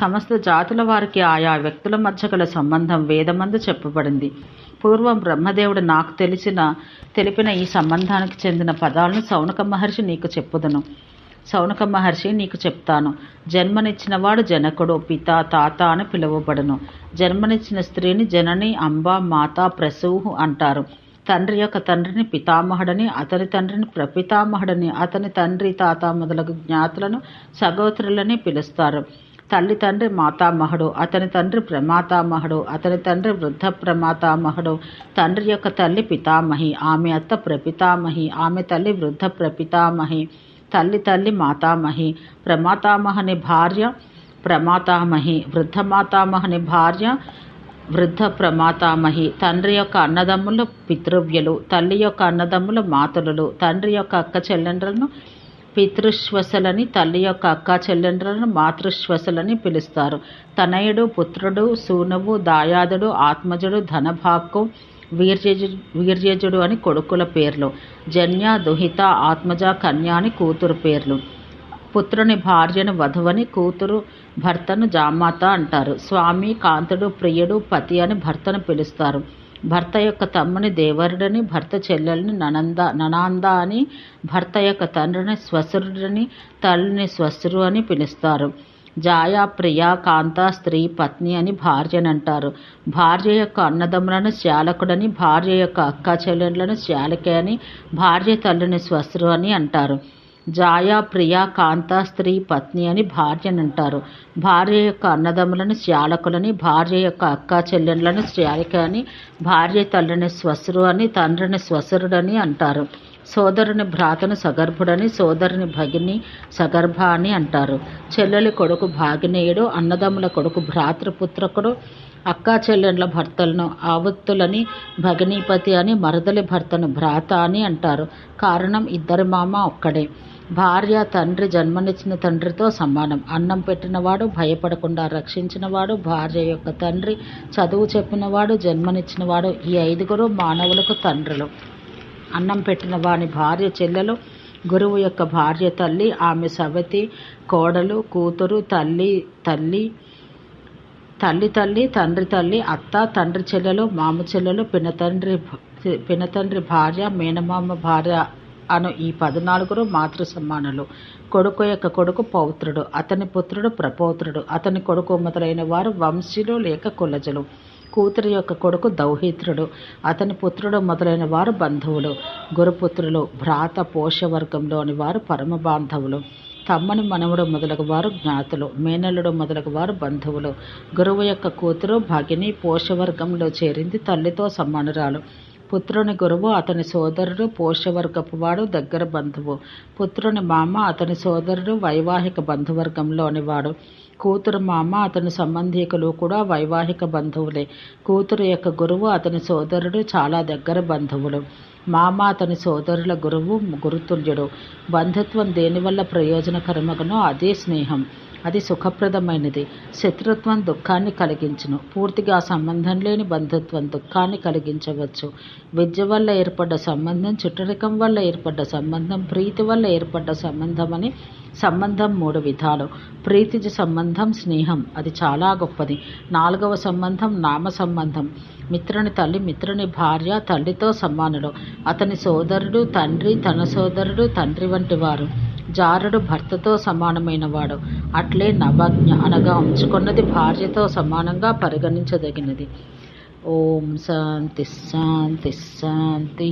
సమస్త జాతుల వారికి ఆయా వ్యక్తుల మధ్య గల సంబంధం వేదమందు చెప్పబడింది. పూర్వం బ్రహ్మదేవుడు నాకు తెలిసిన తెలిపిన ఈ సంబంధానికి చెందిన పదాలను సౌనక మహర్షి నీకు చెప్పుదును. సౌనక మహర్షి నీకు చెప్తాను. జన్మనిచ్చినవాడు జనకుడు పిత తాత అని పిలువబడును. జన్మనిచ్చిన స్త్రీని జనని అంబ మాత ప్రసూహు అంటారు. తండ్రి యొక్క తండ్రిని పితామహుడని అతని తండ్రిని ప్రపితామహుడని అతని తండ్రి తాత మొదలగు జ్ఞాతులను సగోత్రులని పిలుస్తారు. తల్లి తండ్రి మాతామహుడు అతని తండ్రి ప్రమాతామహుడు అతని తండ్రి వృద్ధ ప్రమాతామహుడు తండ్రి యొక్క తల్లి పితామహి ఆమె అత్త ప్రపితామహి ఆమె తల్లి వృద్ధ ప్రపితామహి తల్లి తల్లి మాతామహి ప్రమాతామహని భార్య ప్రమాతామహి వృద్ధ మాతామహని భార్య వృద్ధ ప్రమాతామహి తండ్రి యొక్క అన్నదమ్ములు పితృవ్యులు తల్లి యొక్క అన్నదమ్ములు మాతులు తండ్రి యొక్క అక్క చెల్లెండ్రలను పితృశ్వసలని తల్లి యొక్క అక్క చెల్లెండ్రులను మాతృశ్వసలని పిలుస్తారు. తనయుడు పుత్రుడు సూనవు దాయాదుడు ఆత్మజుడు ధనభాక్కు వీర్యజు వీర్యజుడు అని కొడుకుల పేర్లు. జన్య దుహిత ఆత్మజ కన్య అని కూతురు పేర్లు. పుత్రుని భార్యను వధువని కూతురు భర్తను జామాత అంటారు. స్వామి కాంతుడు ప్రియుడు పతి అని భర్తను పిలుస్తారు. భర్త యొక్క తమ్ముని దేవరుడని భర్త చెల్లెల్ని ననంద ననాంద అని భర్త యొక్క తండ్రిని స్వసురుడని తల్లిని స్వసురు అని పిలుస్తారు. జాయ ప్రియ కాంత స్త్రీ పత్ని అని భార్యని అంటారు భార్య యొక్క అన్నదమ్ములను శ్యాలకుడని భార్య యొక్క అక్క చెల్లెళ్ళను శ్యాలకే అని భార్య తల్లిని స్వసురు అని అంటారు. జాయా ప్రియ కాంత స్త్రీ పత్ని అని భార్యని అంటారు. భార్య యొక్క అన్నదమ్ములను శ్యాలకులని భార్య యొక్క అక్క చెల్లెళ్ళను శ్యాలిక అని భార్య తల్లిని స్వసురు అని తండ్రిని స్వసురుడని అంటారు. సోదరుని భ్రాతను సగర్భుడని సోదరుని భగిని సగర్భ అని అంటారు. చెల్లెలి కొడుకు భాగినేయుడు అన్నదమ్ముల కొడుకు భ్రాతృపుత్రకుడు అక్కా చెల్లెండ్ల భర్తలను ఆవత్తులని భగినీపతి అని మరదలి భర్తను భ్రాత అని అంటారు. కారణం ఇద్దరి మామ ఒక్కడే. భార్య తండ్రి జన్మనిచ్చిన తండ్రితో సమానం. అన్నం పెట్టినవాడు భయపడకుండా రక్షించినవాడు భార్య యొక్క తండ్రి చదువు చెప్పినవాడు జన్మనిచ్చినవాడు ఈ ఐదుగురు మానవులకు తండ్రులు. అన్నం పెట్టిన వాని భార్య చెల్లెలు గురువు యొక్క భార్య తల్లి ఆమె సవతి కోడలు కూతురు తల్లి తల్లి తల్లి తల్లి తండ్రి తల్లి అత్త తండ్రి చెల్లెలు మామ చెల్లెలు పినతండ్రి పినతండ్రి భార్య మేనమామ భార్య అను ఈ పద్నాలుగురు మాతృ సమానులు కొడుకు యొక్క కొడుకు పౌత్రుడు అతని పుత్రుడు ప్రపౌత్రుడు అతని కొడుకు మొదలైన వారు వంశీలు లేక కులజులు. కూతురు యొక్క కొడుకు దౌహిత్రుడు అతని పుత్రుడు మొదలైన వారు బంధువులు. గురుపుత్రులు భ్రాత పోషవర్గంలోని వారు పరమ బాంధవులు. తమ్మని మనవుడు మొదలగు వారు జ్ఞాతులు మేనల్లుడు మొదలగు వారు బంధువులు. గురువు యొక్క కూతురు భగిని పోషవర్గంలో చేరింది తల్లితో సమానురాలు. పుత్రుని గురువు అతని సోదరుడు పోషవర్గపు వాడు దగ్గర బంధువు. పుత్రుని మామ అతని సోదరుడు వైవాహిక బంధువర్గంలోని వాడు. కూతురు మామ అతని సంబంధీకులు కూడా వైవాహిక బంధువులే. కూతురు యొక్క గురువు అతని సోదరుడు చాలా దగ్గర బంధువులు. మామ అతని సోదరుల గురువు గురుతుల్యుడు. బంధుత్వం దేనివల్ల ప్రయోజనకరమగనో అదే స్నేహం. అది సుఖప్రదమైనది. శత్రుత్వం దుఃఖాన్ని కలిగించును. పూర్తిగా సంబంధం లేని బంధుత్వం దుఃఖాన్ని కలిగించవచ్చు. విద్య వల్ల ఏర్పడ్డ సంబంధం చుట్టరికం వల్ల ఏర్పడ్డ సంబంధం ప్రీతి వల్ల ఏర్పడ్డ సంబంధం అని సంబంధం మూడు విధాలు. ప్రీతిజ సంబంధం స్నేహం. అది చాలా గొప్పది. నాలుగవ సంబంధం నామ సంబంధం. మిత్రుని తల్లి మిత్రుని భార్య తల్లితో సమానుడు. అతని సోదరుడు తండ్రి తన సోదరుడు తండ్రి వంటి వారు. జారుడు భర్తతో సమానమైనవాడు. అట్లే నవజ్ఞ అనగా ఉంచుకున్నది భార్యతో సమానంగా పరిగణించదగినది. ఓం శాంతి శాంతి శాంతి.